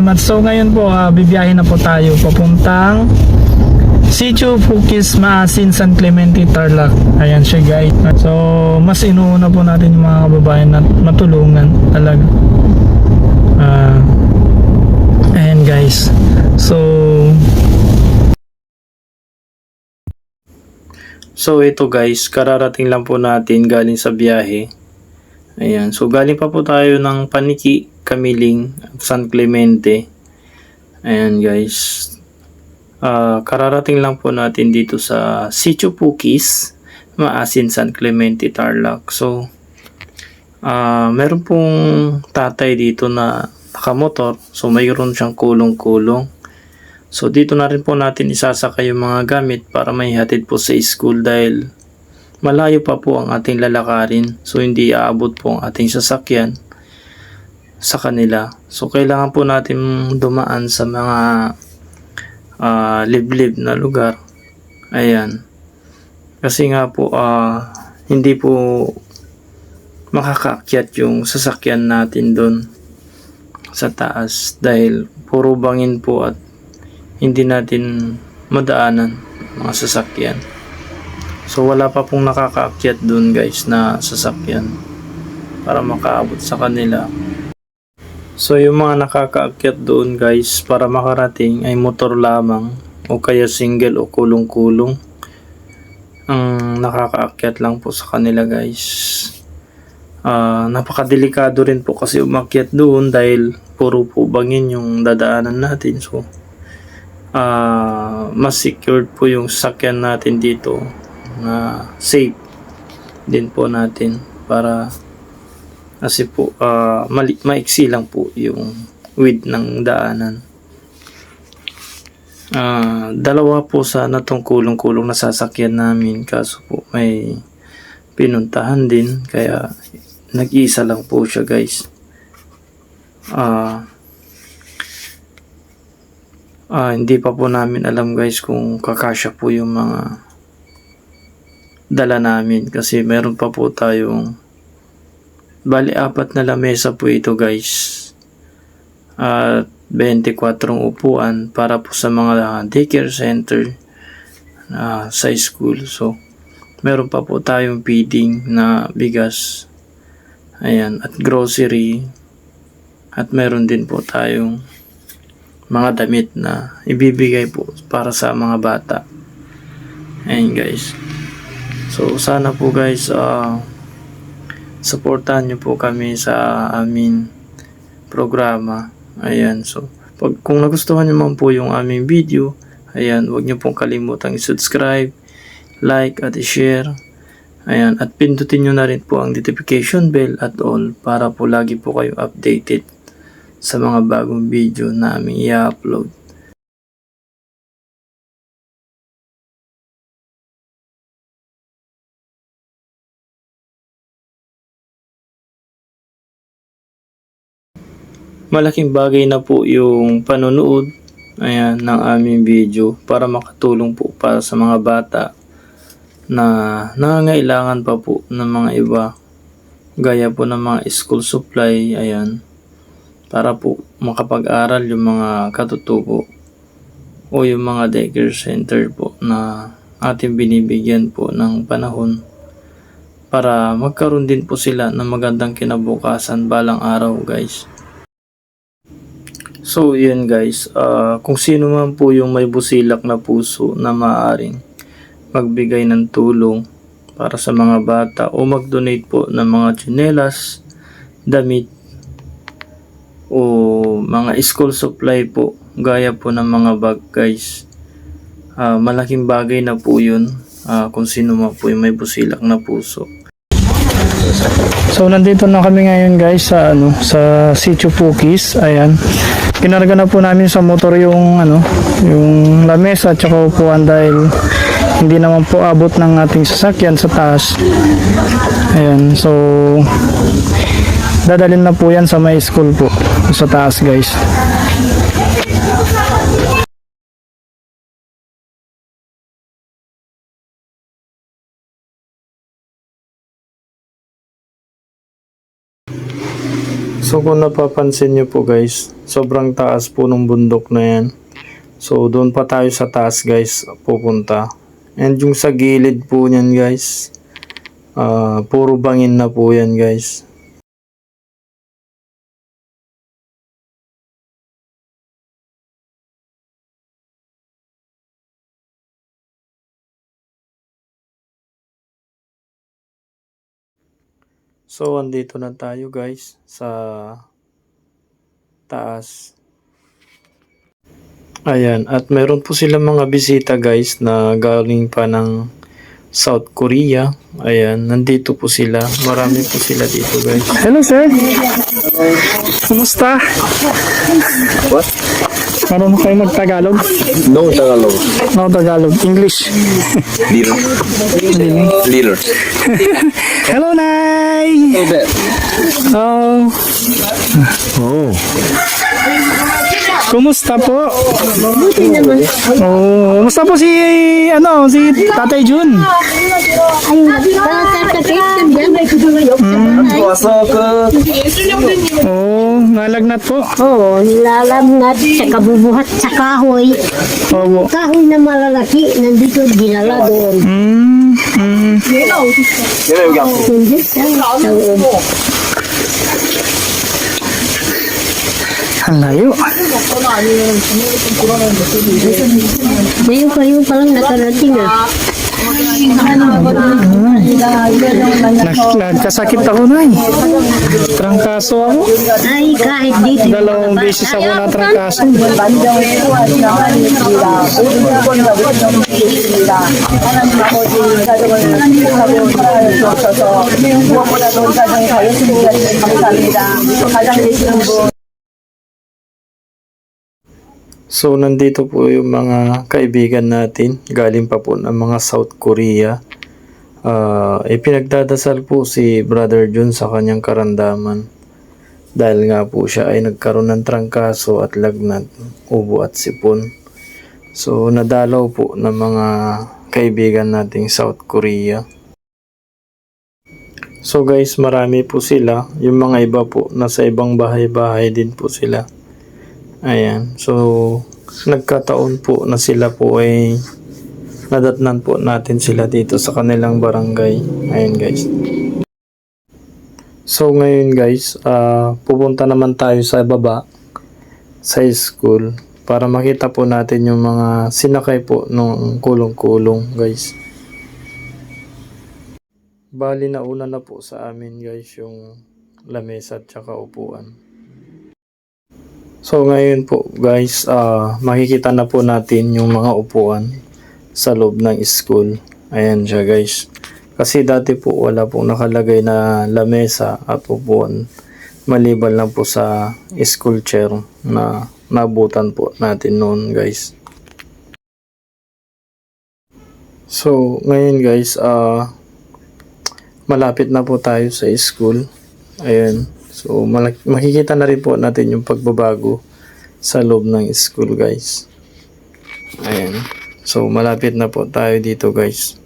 salamat. So ngayon po, uh, bibiyahin na po tayo papuntang Sitio Fukis Maasin San Clemente Tarlac. Ayan siya guys. So mas inuuna po natin yung mga kababayan na matulungan talaga. Ah, ayan guys. So So ito guys, kararating lang po natin galing sa biyahe. Ayan, so galing pa po tayo ng Paniki, Kamiling, San Clemente. Ayan guys, Ah, kararating lang po natin dito sa Sitio Pukis, Maasin San Clemente, Tarlac. So, ah meron pong tatay dito na nakamotor. So, mayroon siyang kulong-kulong. So dito na rin po natin isasakay yung mga gamit para may hatid po sa school dahil malayo pa po ang ating lalakarin. So hindi aabot po ang ating sasakyan sa kanila. So kailangan po natin dumaan sa mga ah, liblib na lugar. Ayan. Kasi nga po ah, hindi po makakaakyat yung sasakyan natin doon sa taas dahil puro bangin po at hindi natin madaanan mga sasakyan. So wala pa pong nakakaakyat dun guys na sasakyan para makaabot sa kanila. So yung mga nakakaakyat doon guys para makarating ay motor lamang o kaya single o kulong-kulong. Ang nakakaakyat lang po sa kanila guys. Ah, napakadelikado rin po kasi umakyat doon dahil puro po bangin yung dadaanan natin. So ah mas secured po yung sakyan natin dito na safe din po natin para kasi po ah mali, maiksi lang po yung width ng daanan. Ah dalawa po sana tong kulong-kulong na sasakyan namin kaso po may pinuntahan din kaya nag-iisa lang po siya guys. Ah Ah, hindi pa po namin alam guys kung kakasya po yung mga dala namin kasi meron pa po tayong bali apat na lamesa po ito guys at 24 upuan para po sa mga daycare center ah, sa school so meron pa po tayong feeding na bigas ayan at grocery at meron din po tayong mga damit na ibibigay po para sa mga bata. Ayan guys. So sana po guys uh, supportahan niyo po kami sa aming programa. Ayan so pag kung nagustuhan niyo man po yung aming video, ayan huwag niyo pong kalimutang i-subscribe, like at i-share. Ayan at pindutin niyo na rin po ang notification bell at all para po lagi po kayo updated sa mga bagong video na aming i-upload. Malaking bagay na po yung panonood ayan, ng aming video para makatulong po para sa mga bata na nangangailangan pa po ng mga iba gaya po ng mga school supply ayan para po makapag-aral yung mga katutubo o yung mga daycare center po na ating binibigyan po ng panahon para magkaroon din po sila ng magandang kinabukasan balang araw guys. So yun guys, ah, kung sino man po yung may busilak na puso na maaaring magbigay ng tulong para sa mga bata o mag-donate po ng mga tsinelas, damit o mga school supply po gaya po ng mga bag guys Ah, malaking bagay na po yun ah, kung sino man po yung may busilak na puso So nandito na kami ngayon guys sa ano sa Sitio Pukis. Ayan. Kinarga na po namin sa motor yung ano, yung lamesa at saka upuan dahil hindi naman po abot ng ating sasakyan sa taas. Ayan. So dadalhin na po yan sa may school po sa taas guys. So kung napapansin nyo po guys, sobrang taas po ng bundok na yan. So doon pa tayo sa taas guys pupunta. And yung sa gilid po niyan guys, ah, puro bangin na po yan guys. So, andito na tayo guys sa taas. Ayan, at meron po silang mga bisita guys na galing pa ng South Korea. Ayan, nandito po sila. Marami po sila dito guys. Hello sir! Kumusta? What? Marunong kayo mag-Tagalog? No Tagalog. No Tagalog, English. Little. Little. Hello Nay! Little Oh. Oh. Kumusta po? Oh, kumusta po si ano, si Tatay Jun? Oh, nalagnat po. Oo, nilalamnat sa kabubuhat sa kahoy. Opo. Kahoy na malalaki, nandito dinala doon. Mm, mm. Hindi sa loob. Ang layo. Ngayon kayo palang nakarating ah. Nagkasakit ako na eh. Trangkaso ako. Ay, kahit dito. Dalawang beses ako na trangkaso. So, nandito po yung mga kaibigan natin. Galing pa po ng mga South Korea. Ah, ipinagdadasal po si Brother Jun sa kanyang karandaman. Dahil nga po siya ay nagkaroon ng trangkaso at lagnat, ubo at sipon. So, nadalaw po ng mga kaibigan nating South Korea. So guys, marami po sila. Yung mga iba po, nasa ibang bahay-bahay din po sila. Ayan. So, nagkataon po na sila po ay nadatnan po natin sila dito sa kanilang barangay. Ayan guys. So ngayon guys, ah, pupunta naman tayo sa baba sa school para makita po natin yung mga sinakay po nung kulong-kulong guys. Bali na una na po sa amin guys yung lamesa at saka upuan. So ngayon po guys, ah makikita na po natin yung mga upuan sa loob ng school. Ayan siya guys. Kasi dati po wala pong nakalagay na lamesa at upuan. Maliban lang po sa school chair na nabutan po natin noon guys. So ngayon guys, ah malapit na po tayo sa school. Ayan. So, makikita na rin po natin yung pagbabago sa loob ng school, guys. Ayan. So, malapit na po tayo dito, guys.